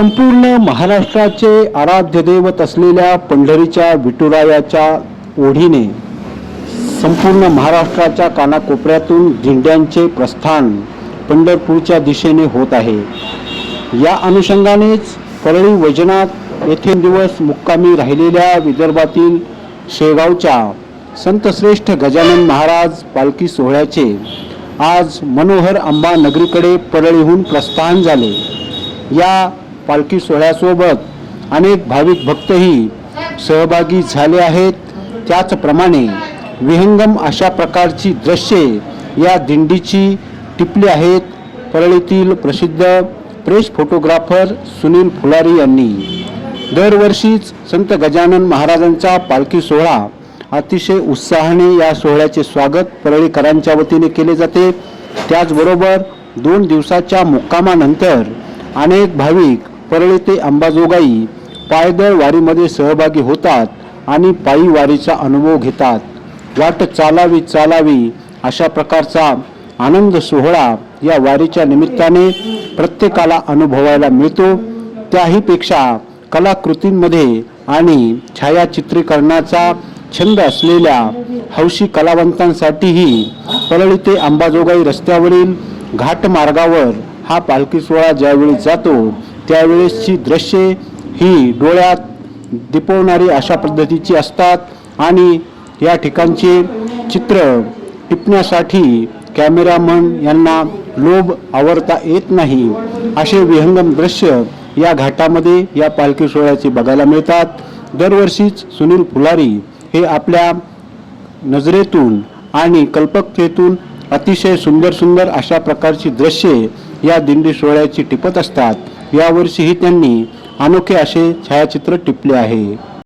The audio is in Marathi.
संपूर्ण महाराष्ट्राचे आराध्य दैवत असलेल्या पंढरीच्या विठुरायाच्या ओढीने संपूर्ण महाराष्ट्राच्या कानाकोपऱ्यातून दिंड्यांचे प्रस्थान पंढरपूरच्या दिशेने होत आहे. या अनुषंगानेच परळी वैजनाथ येथे दिवस मुक्कामी राहिलेल्या विदर्भातील शेगावच्या संतश्रेष्ठ गजानन महाराज पालखी सोहळ्याचे आज मनोहर अंबा नगरीकडे परळीहून प्रस्थान झाले. या पालखी सोहळ्यासोबत अनेक भाविक भक्तही सहभागी झाले आहेत. त्याचप्रमाणे विहंगम अशा प्रकारची दृश्ये या दिंडीची टिपली आहेत. परळीतील प्रसिद्ध प्रेस फोटोग्राफर सुनील फुलारी यांनी. दरवर्षीच संत गजानन महाराजांचा पालखी सोहळा अतिशय उत्साहाने या सोहळ्याचे स्वागत परळीकरांच्या वतीने केले जाते. त्याचबरोबर दोन दिवसाच्या मुक्कामानंतर अनेक भाविक परळी ते अंबाजोगाई पायदळ वारीमध्ये सहभागी होतात आणि पायी वारीचा अनुभव घेतात. वाट चालावी चालावी अशा प्रकारचा आनंद सोहळा या वारीच्या निमित्ताने प्रत्येकाला अनुभवायला मिळतो. त्याहीपेक्षा कलाकृतींमध्ये आणि छायाचित्रीकरणाचा छंद असलेल्या हौशी कलावंतांसाठीही परळी ते अंबाजोगाई रस्त्यावरील घाट मार्गावर हा पालखी सोहळा ज्यावेळी जातो त्यावेळेसची दृश्ये ही डोळ्यात दिपवणारी अशा पद्धतीची असतात आणि या ठिकाणचे चित्र टिपण्यासाठी कॅमेरामन यांना लोभ आवरता येत नाही. असे विहंगम दृश्य या घाटामध्ये या पालखी सोहळ्याचे बघायला मिळतात. दरवर्षीच सुनील फुलारी हे आपल्या नजरेतून आणि कल्पकतेतून अतिशय सुंदर सुंदर अशा प्रकारची दृश्ये या दिंडी सोहळ्याची टिपत असतात. यावर्षीही त्यांनी अनोखे असे छायाचित्र टिपले आहे.